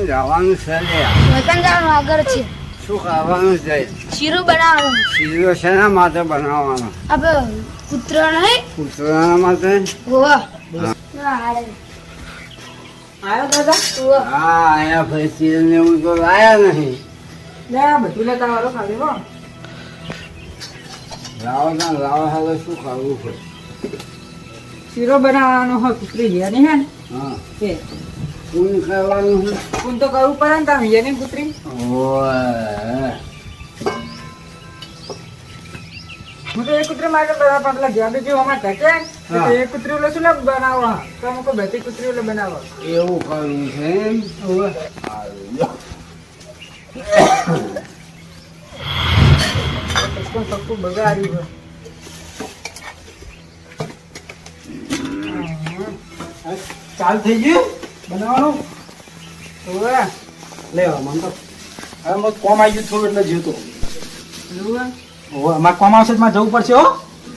પણ જવાનું છે વતન જવાનું આગળ છે. શું ખાવાનું છે? શીરું બનાવવાનું શીરો શેના માટે બનાવવાનો? આપણે ઉત્તરાયણ નહીં ઉત્તરાયણ માટે? હા. આવ્યો દાદા? હા આયા ભાઈ શીર ને એવું તો લાયા નહીં. લે બધું લેતા વાળો ખાલી હો. લાવો ના લાવો હાલો શું ખાવું છે? શીરો બનાવવાનો હોય કૂતરી હિયાની હે ને? હા. એ શું ખાવાનું છે? પૂન તો કરવું પડે ને તમે હિયાની કૂતરી ઓય. હું તો એ કૂતરી માટે બધા પાટલા ગયા બીજું અમારે હા. તો એ કૂતરી ઓલો શું લે બનાવો? હા. તો અમુક બધી કૂતરી ઓલો બનાવો. એવું કરવું છે એમ. પક્કું પક્કું બગાડ્યું હોય. ચાલ થઈ ગયું? બનાવવાનું. લેવા મન તો હવે મત કોમ આવી ગયું થોડું એટલે જીવતો હોવે. હવે અમારે કોમ આવશે મારે જવું પડશે હો.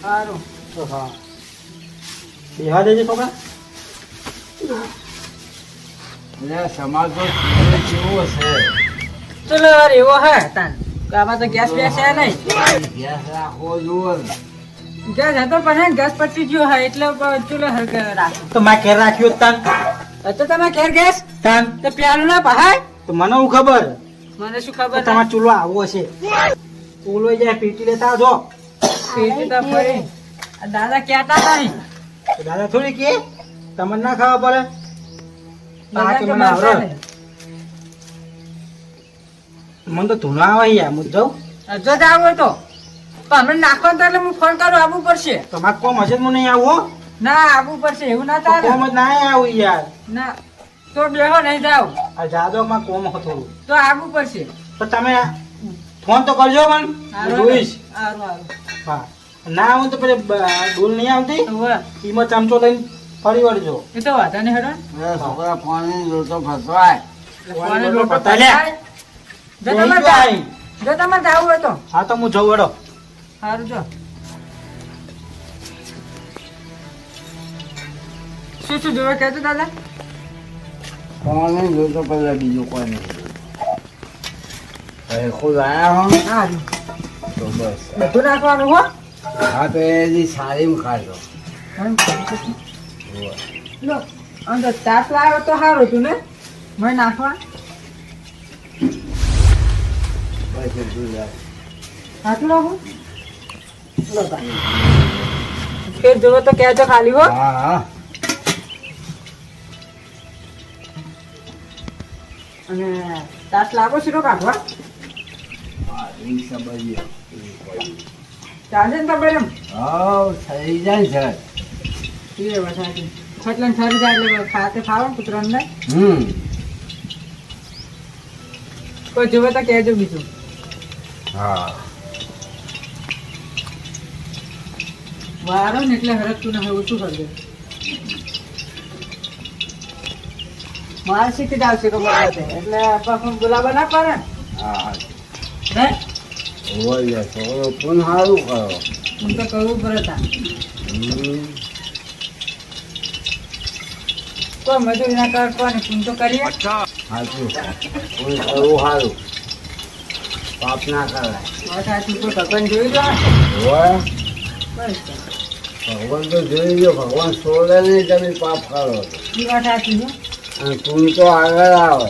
સારું. તો હા. બેહા દેજે છોકરા એટલે સમાજ તો જેવો છે. ચલો યાર એવો હે તાન. આમાં તો ગેસ બેસ છે નહીં. ગેસ રાખવો જુઓ ગેસ હતો પણ ગેસ પતી ગયો હે એટલે ચૂલો હરકે રાખો. તો મેં ઘેર રાખ્યો તાન. તો તમે ઘેર ગેસ તાન. તો પ્યાલો ના પહાય? તો મને હું ખબર? મને શું ખબર? તમારો ચૂલો આવો છે. ચૂલો જાય પીટી લેતા જો પીટી તો ફરી. દાદા કહેતા નહીં. દાદા થોડી કે તમને ના ખાવા પડે? મને તો ધૂના આવે યાર હું જાઉં. જો જ આવું તો. તો હમણાં નાખો તો એટલે હું ફોન કરું આવવું પડશે. તમારે કોમ હશે તો હું નહીં આવું. ના આવવું પડશે એવું ના થાય કોમ ના આવું યાર. ના તો બેહો નહીં જાવ આ જાદો માં કોમ હતો તો આવવું પડશે. તો તમે ફોન તો કરજો મને જોઈશ. હારું, હારું. હા. ના આવું તો પેલી ભૂલ નહીં આવતી? હોવે. એમાં ચમચો લઈને ફરી વળજો. એ તો વાંધો નહીં હેડો. છોકરા ફોન જોતો ફસવાય ફોન લોટો પતાઈ જો તમે તમારે. જાવું- જો તમારે જાવું હોય તો. હા તો હું જઉં હેડો. સારું જો. શું શું જોવે કહેજો દાદા? પાણી જોતો પેલા બીજું કોઈ નહીં. ખુદ આયા હો? સારું તો બસ. બધું નાખવાનું હો? હા તો એની સારી ખાજો. લો અંદર તાસ લાવ્યો તો સારું હતું ને? મેં નાખવા બસ એટલું જ. આટલો હું લો ફેર જોવો તો કહેજો ખાલી હો. હા હા. અને તાસ લાગો શીરો કાઢવા ચાલે ને તમે એમ. હાવ, થઈ જાય સર એ વસાતી છટલે ઠરી જાય એટલે ખાતે ખાવ ને કૂતરાને હમ. કોઈ જોવે તો કહેજો બીજું. હા. વારો ને એટલે હરકતું ના હોય ઓછું કરજો. મારે શીખી જ આવશે ખબર હશે એટલે આપણે બોલાવા ના પડે ને. હા હે. હોય છોકરો પણ સારું કરો. હું તો કરવું પડે તા હમ. મજૂરી ના કર હું તો કરીએ. સાચું. કોઈ કરવું સારું પાપ ના કરાય. સાચું કોઈ ભગવાન જોઈ લો. હોય તો. ભગવાન તો જોઈ લો ભગવાન સોલે નહીં તમે પાપ કરો તો. વાત સાચી. અને તું તો આગળ આવે.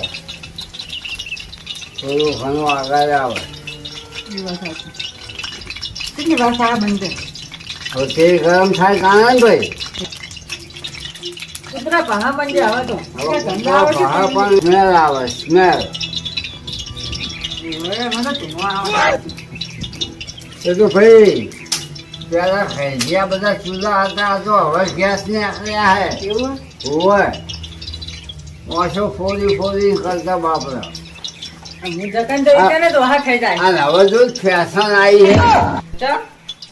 થોડું ઘણું આગળ આવે. કેટલી વાર બનશે હવે તે ગરમ થાય કાણે ભાઈ કૂતરા પહા તો. આવે બહાર પણ સ્મેલ આવે સ્મેલ. એ તો ભાઈ પેલા બધા ચૂલા હતા તો હવે ગેસ ને આકડ્યા હે એવું? હોય. ઓછો ફોડી ફોડી કરતા બાપરા. છે ને તો હવે જો ફેશન આવી હે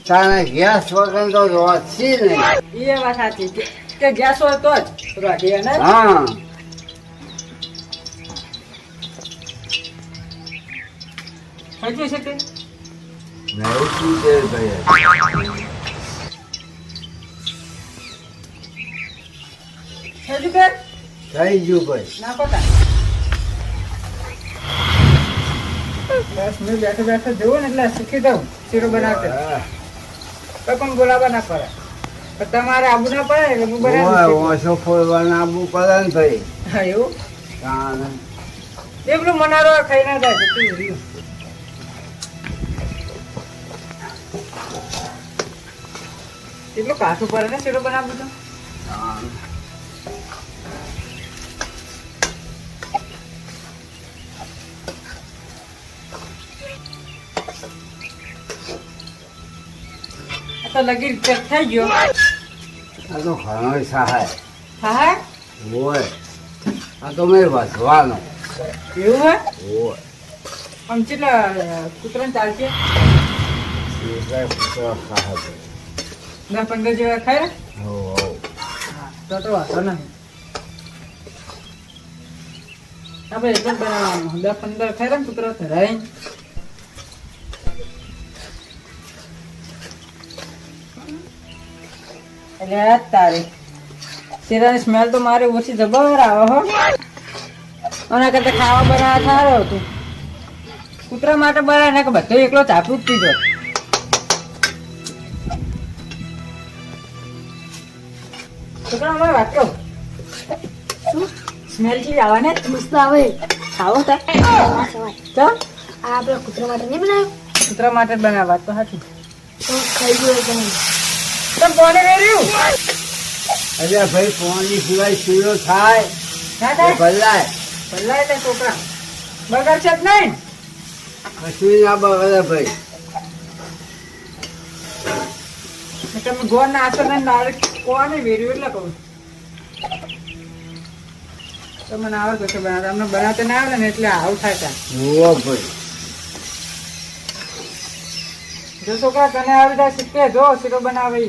ચમ ગેસ વગર તો રોચી નહીં. એ વાત સાચી કે- ગેસ હોય તો જ રોટી અને હા. સાચું છે કે? નહીં છે ભાઈ? સાચું કે? થઈ ગયું ભાઈ. નાખો બસ મેં બેઠો બેઠો જોઉં ને એટલે શીખી દઉં શીરો બનાવતા. તો પણ બોલાવવા ના પડે તમારે આબુ ના પડે એટલે હું બનાવી ઓછો ફોડવાના આવવું પડે ને ભાઈ. હા એવું? તાણે. મનારો ખાઈ ના જાય એટલું કાઠું પડે ને શીરો બનાવું તો તો લગી ચેક થઈ ગયો. આ તો ઘણો સહાય. હા હોય. આ તો મેં વધવાનો. એવું હે હોય. આમ કેટલા કૂતરાને ચાલશે? પૂછવા સહાય દસ પંદર જેવા ખાય? હો, હો. હા તો તો વાંધો નહીં. આપણે એટલું બનાવવાનું. દસ પંદર ખાય ને કૂતરો ધરાય. એટલે આ તારી. શીરાની સ્મેલ તો મારે ઓછી જબર આવે હો. આના કરતા ખાવા બનાવવા સારો હતું. કૂતરા માટે બનાવે ને કે બધો એકલો ચાપું જ પીધો. છોકરા અમારે વાત કહું? સ્મેલથી આવે ને? મસ્ત આવે. ખાવો તા. આ સવાય તો? આ આપણા કૂતરા માટે નહીં બનાવ્યો? કૂતરા માટે બનાવવા તો હાચું. તો ખાઈ ગયો તો નહીં. તો કોને વેર્યું અરે ભાઈ પાણી સિવાય શીરો થાય. ના થાય? ભલાય. ભલાય તે છોકરા. બગડશે જ નહીં? કશું ના બગડે ભાઈ. તમે ગોળ ના આશો ને નાળે કોને વેર્યું એટલે કહું. તમને આવે છે બનાવતા અમને બનાવતા ના આવે ને એટલે આવું થાય ત્યાં. ભાઈ. જો છોકરા તને આવી જાય શીખે જો શીરો બનાવે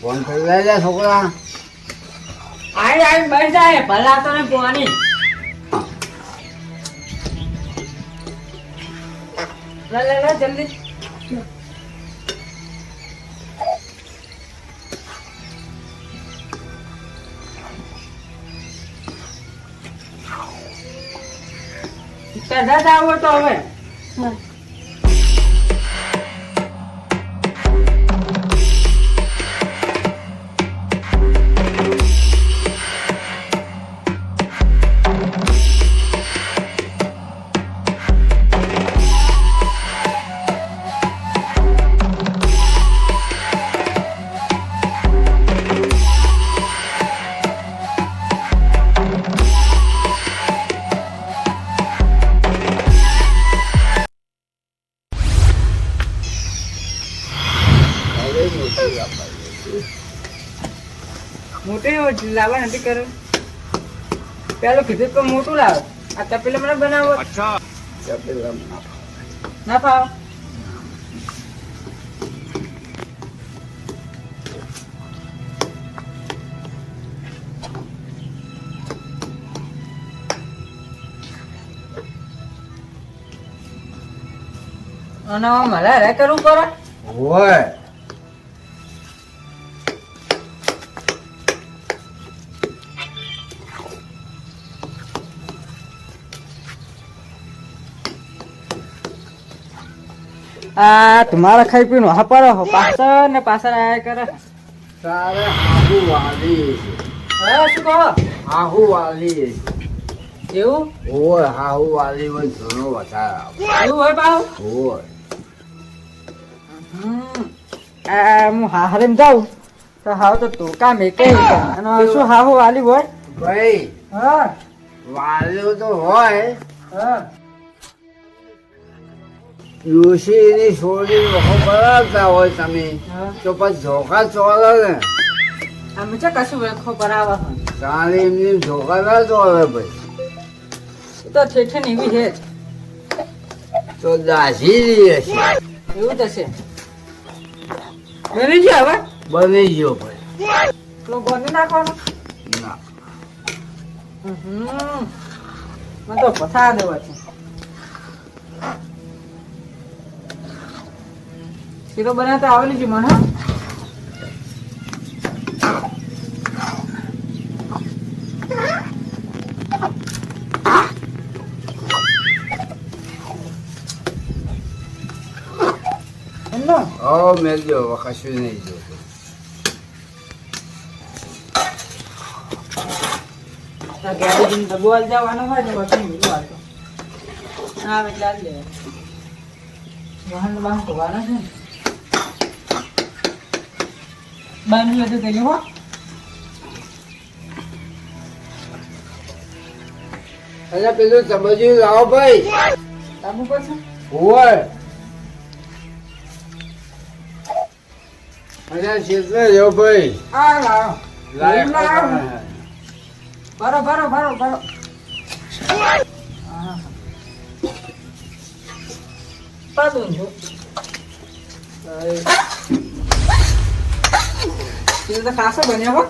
ફોન કરી લે છોકરા. આઈ આઈ બસ જાય. ભલા તો ને પોવાની લે લે લે જલ્દી. કદાચ આવો તો હવે હા. હવે લાવવા નથી કરે પેલું કીધું તો મોટું લાવે. આ તપેલા મને બનાવો. ના ફાવ. અને મારે રે કરવું પડે હોય. આ તમારા ખાઈ પીને હા પડો હો પાછળ ને પાછળ આયા કરે. તારે હાહુ વાલી. હા શું કહો? આહુ વાલી. એવું? હોય હાહુ વાલી હોય ઘણો વધારે. એવું હોય પાહુ? ઓય. આ હું હાહરીમ જાઉં. તો હાવ તો ટોકા મેકે અને શું હાહુ વાલી હોય? ભાઈ હા. વાલ્યું તો હોય. હા. ડોશીની છોડી વખો કરાવતા હોય તમે તો પછી ધોકા ચોલે ને. અમે છે કશું વેખો કરાવવા તારે એમની ધોકા ના ચોલે ભાઈ. તો ઠેઠે એવી છે તો દાસી રહી હશે એવું જ હશે બની ગયો હવે? બની ગયો ભાઈ. તો ગોંધી નાખવાનો? ના. હમ મને તો પથા દેવા છે. શીરો બનાવતા આવેલી છે મને Oh, melhor, vou cachorro હોય ને પછી મીઠું આવતો હા એટલે જ લે વાહન વાહન કરવાના છે બાનું બધું ગયું હો. અરે પેલું સમજ્યું લાવો ભાઈ. તાબુ પડશે? હોય. અરે ક્ષેત્ર જો ભાઈ. હા લાવો. લાવો. ભરો ભરો ભરો ભરો. પાડું છું એ તો ખાસો બન્યો હો.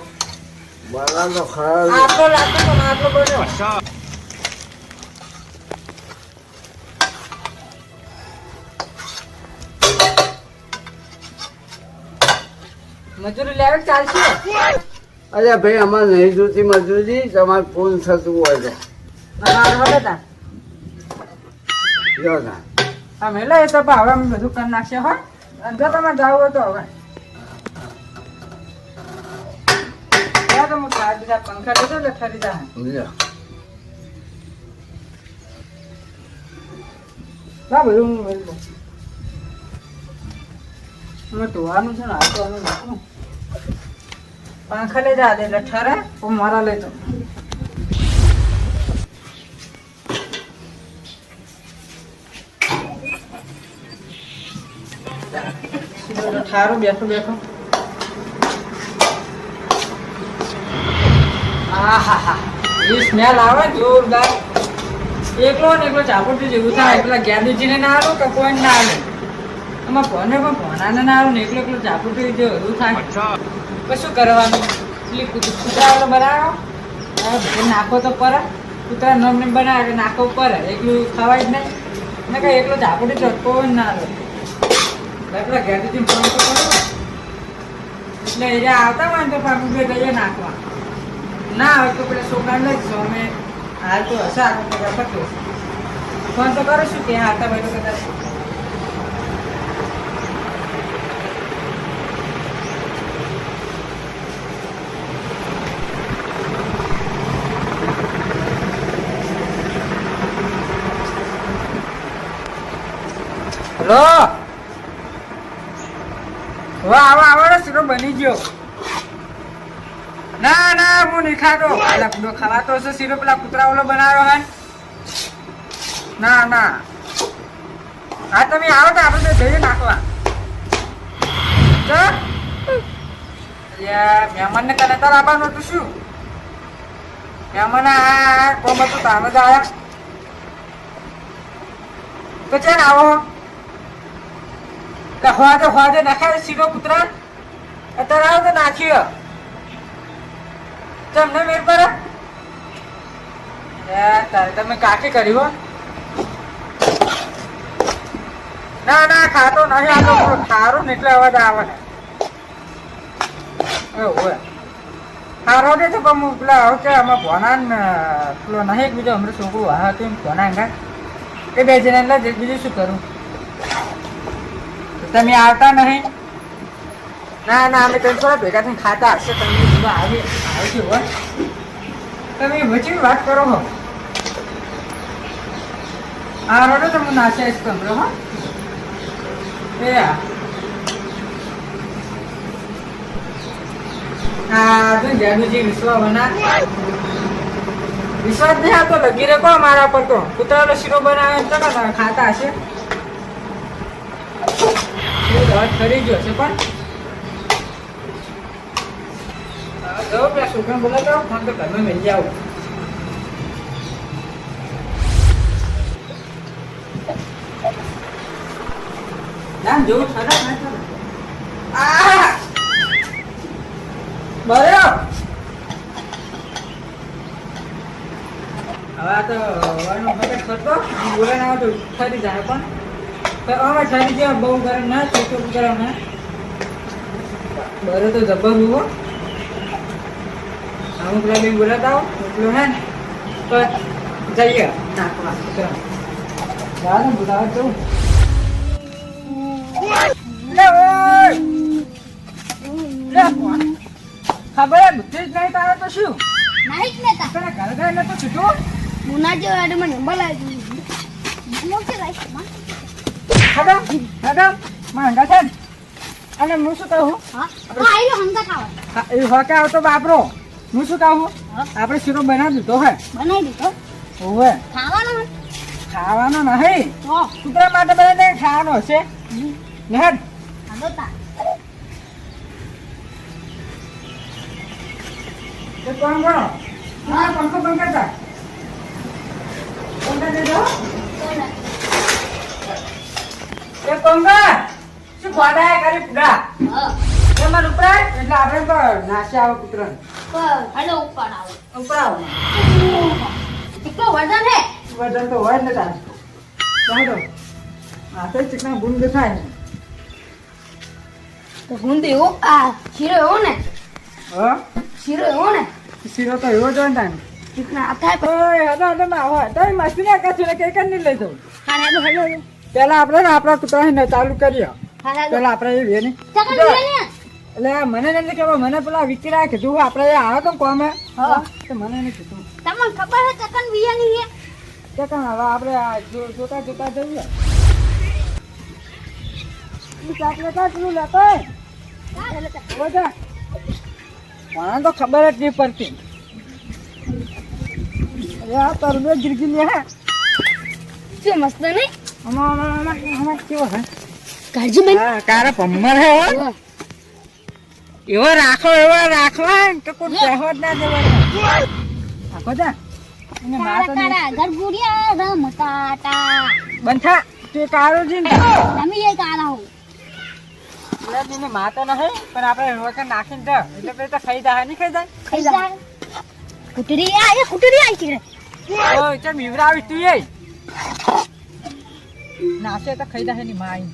બરાબર ખરા આટલો લાગતો તો આટલો બન્યો. મજૂરી લેવે કે ચાલશે? અરે ભાઈ અમારે નહીં જોતી મજૂરી તમારે ફોન થતું હોય તો. જો ના હા મેલા એ તો હવે અમે બધું કરી નાખશે હો. જો તમારે જવું હોય તો હવે. હું બીજા પંખા લીધો એટલે ઠરી લ્યો. ના બધું હું દઉં અમે ધોવાનું છે ને તો નાખું. પંખા લઈ જા દે એટલે ઠરે હું મારા લઈ જાઉં. ઠારું બેઠો બેઠો. આહાહા. એ સ્મેલ આવે જોરદાર. એકલો ને એકલો ચાપોટી જેવું થાય. પેલા ગેદુજીને ના આલો કે કોઈ ના આવે એમાં ભણે પણ ભણાને ના આલો ને એકલો એકલો ચાપોટી જેવું થાય. કશું કરવાનું? પેલી કુતરા બનાવો? નાખો તો પર કૂતરા નમને બનાવે નાખો પર એકલું ખવાય જ નહીં. ને કઈ એકલો ચટકો કોઈ ના આલો પેલા ગેદુજી ફોન કરો એટલે એ આવતા હોય ને તો પાકું બે નાખવા. ના આવે તો પેલા છોકરાને લઈ જશો અમે હાલ તો હશે આગળ પગાર પત્યો ફોન તો કરો છું કે હા, તમે તો કદાચ હેલો? વાહ આવો આવો શીરો બની ગયો. ના ના હું નહીં ખાતો. પેલા પૂરો ખવાતો હશે શીરો પેલા કૂતરા ઓલો બનાવ્યો હે ના ના. હા તમે આવો તો આપણે જઈએ નાખવા. તો અલ્યા, મહેમાનને કને તાર આવવાનું હતું શું? મહેમાન આ કોમ હતું તામે જ આવ્યા તો ચાલ આવો. હોજે નાખાય નખાય શીરો કૂતરા. અત્યારે આવો તો નાખ્યો તમને મેર પર તારે તમે કાકી કરી હો. ના ના, ખાતો નહીં આતો ખારો ને એટલે અવાજ આવે. હોય. ખારો ને તો પણ પેલા આવું કે અમે ભોના પેલો નહીં, એક બીજો હમણાં છોકરું હા હતું ભોના અંગા એ બે જણા એટલે બીજું શું કરું? તમે આવતા નહીં? ના ના અમે ત્રણ ભેગા થઈને ખાતા હશે. તમે જોવા આવી આવજો હો તમે વચ્ચે વાત કરો હો આ રોડો તો હું નાશે આવીશ કમરો હો એ તો જાદુજી વિશ્વ બના વિશ્વાસ મારા પર તો કૂતરાનો શીરો બનાવે તો ખાતા હશે ખરી ગયો છે પણ. હા, તો હવે તો વાળનો ફટક કરતો બોલે ના તો તો બહુ ગરમ ના ચોખ્ખું ગરમ ના બરો તો જબર હુવો અમુક પેલા બી બોલાતા એટલું હે તો જઈએ નાખવા જાને બોલાવા જવું ખબર હે, બુદ્ધિ જ નહીં તારે તો શું? નહીં જ નેતા તને ઘર ઘર નતું છૂટું મુના જેવો આડે મને નંબર લાવી દીધો. કે લાઈફમાં ખબર? ખબર? માંગા છે અને હું શું કહું? હા? તો આઈ હંગા ખાવા એ હકા આવતો બાપરો. હું શું કહું આપણે શીરો બનાવી દીધો હે? બનાવી દીધો? ઓવે. ખાવાનો? ખાવાનો નહીં. કૂતરા માટે બધાને ખાવાનો હશે. એ કોણ કોણ? હા પંખો પંખા એ પંખા. શું ખોડાય કરી પૂડા એમાં ઉપરાય એટલે આપણે તો નાશે આવે કૂતરાને. હેલો ઉપર આવો. ઉપરાવ કેટલો વજન હે. વજન તો હોય ને તારે. ચાલો આ ચીકણા થાય ને તો હું દેવો આ શીરો એવો ને? હા? શીરો એવો ને? શીરો તો એવો જ હોય ને ચીકણા થાય ઓય હદા હદા માં હોય. તો મસ્તી ના કરશું ને લઈ હા હેલો હેલો પેલા આપણે ને આપણા કૂતરાને ચાલુ કરીએ. પેલા આપણે એ ને એટલે મને નથી ખબર મને પેલા વિકરા કીધું આપણે આવે તો કોમે? હા. તો મને નહીં કીધું. તમને ખબર છે ચકન વિયાની હે કે હવે આપણે જોતા જોતા જઈએ. મને તો ખબર જ નહીં પડતી. અરે આ તરબે ગીરગી લે શું મસ્ત નહીં? આમાં કેવો હે? કાળજી બેન કારા પમ્મર હે. હો. એવો રાખો એવો રાખવા કે કોઈ કહેવો જ ના દેવાનો રાખો જા. એને નહીં. ગરગુડિયા તે કાળો છે તમે એ કાળા હો. એને માતો પણ આપણે રોકે નાખીને દે એટલે તો ખાઈ જાય નહીં ખાઈ જાય ખાઈ જાય આ એ કુટરી આઈ કે ઓય ચમ તું એ. નાશે તો ખાઈ જાય ની માઈ.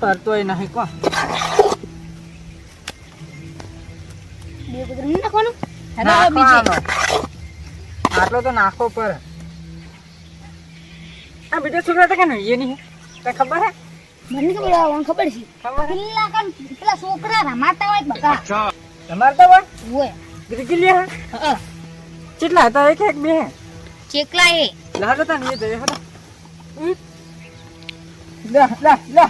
કરતોય નહીં કો. નહીં આટલો તો નાખો પડે. આ બીજો છોકરા તો કે નહીં નહીં. તને ખબર હે? મને ખબર આવે ખબર છે. પેલા કાન પેલા છોકરા રમાતા હોય બકા તમારે તો બોલ હોય. ગીરગીલી હે? કેટલા હતા? એક એક બે હે? ચેકલા એ. લહર હતા ને એ જઈએ હડો લે લે લે.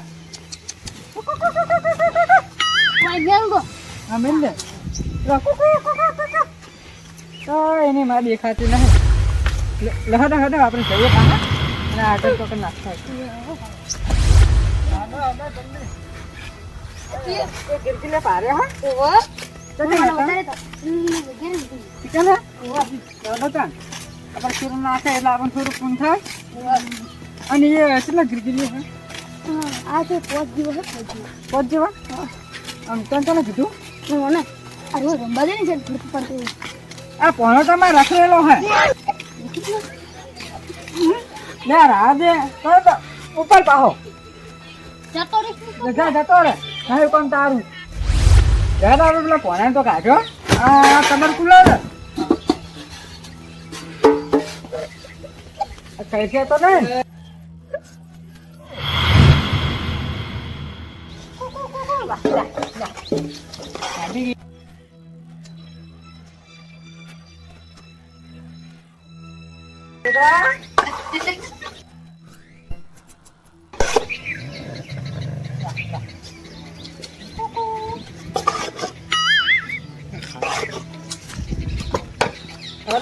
તો એની માં દેખાતી નહીં. લહર હડો આપણે જઈએ પાછા. અને આગળ તો કે નાખતા ગીરગીલે પારે હા. નથી. આપણે શીરો નાખે એટલે આપણને થોડું પૂન થાય. અને એ કેટલા ગીરગીરી હા, આ છે પોચ દિવસ જ પોત જેવા આમ તને તને કીધું? મને આ રોજ રમવા દે ને થોડું પડતું આ પોણો તમે રખડેલો હે. લે દે તો ઉપર પાહો. જતો રે જગા જતો રે નહીં કોણ તારું. યાદ તારું પેલા પોણા તો કાઢ્યો આ કમર ખુલ્લો ને કઈ છે તો નહીં?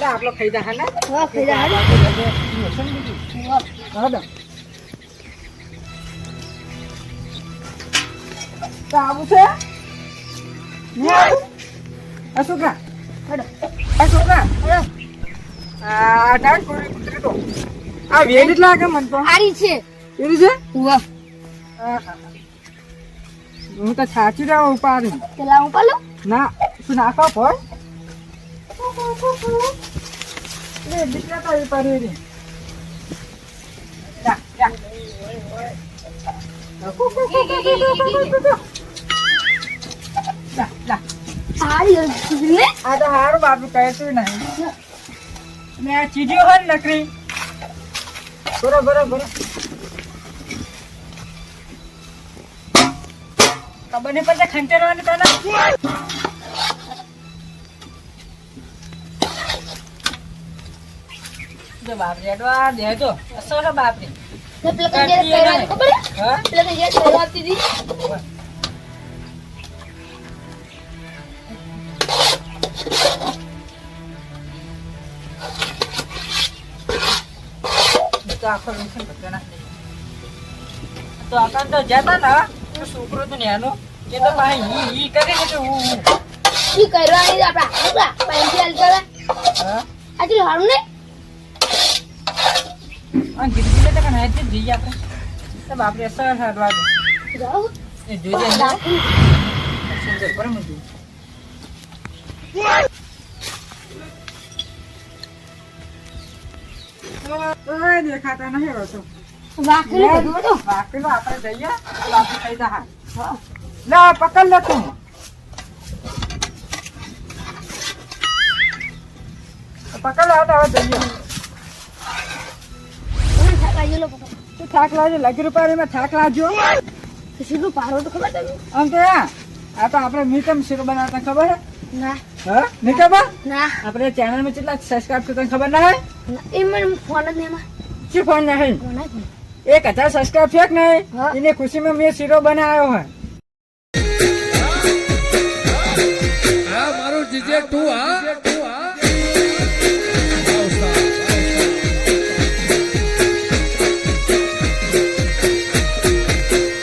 હવે આટલો ખાઈ જા હા હા ખાઈ જા હા હા તો આવું છે? નહીં અશોકા આ ડાક કોરી કુતરી તો? આ વેલી લાગે મન તો. હારી છે. એરી છે? ઉવા. હું તો છાચી રહ્યો ઉપાડી પેલા પાલો? ના તું નાખો ફોન દીકરા તો હારું બાપુ કહેતું નહીં. આ ચીજો હોય ને નકરી. બરો બરો બરો ખબર નહીં પડતી ખંચેરવાની તને જો. દેજો અસર બાપરે. ને પેલા કઈ જ્યારે ખબર હા? પેલા કઈ જ્યારે પહેરવા હતી. તો આખો લખન બધો તો તો જતા ને તો છોકરો તો નેનો. એ તો ભાઈ ઈ ઈ કરે ને કે હું. ઈ કરવાની છે આપડા આપડા પેન્સિલ હાલતા હા? આટલું સારું ને? ગીરગીલે તો કણ હાથે જઈએ આપણે તો બાપરે સર હાડવા દે એ જોજે સુંદર પર મૂકી. દેખાતા નહીં હોતો. આપણે જઈએ આપણે ખાઈ જા હા. લે પકડ લે તું પકડ લે તો હવે જઈએ થાક લાવજો લગી રૂપિયા થાક લાવજો સીધું પારો તો ખબર તમને આમ તો આ તો આપણે મીઠમ શીરો બનાવતા ખબર હે ના. હા? નહીં ખબર? ના. આપણે ચેનલમાં કેટલા સબસ્ક્રાઇબ છે તને ખબર ના હોય? ના. એ મને ફોન જ નહીં શું ફોન જ નહીં. એક હજાર સબસ્ક્રાઇબ છે કે નહીં. એની ખુશીમાં મેં શીરો બનાવ્યો હોય.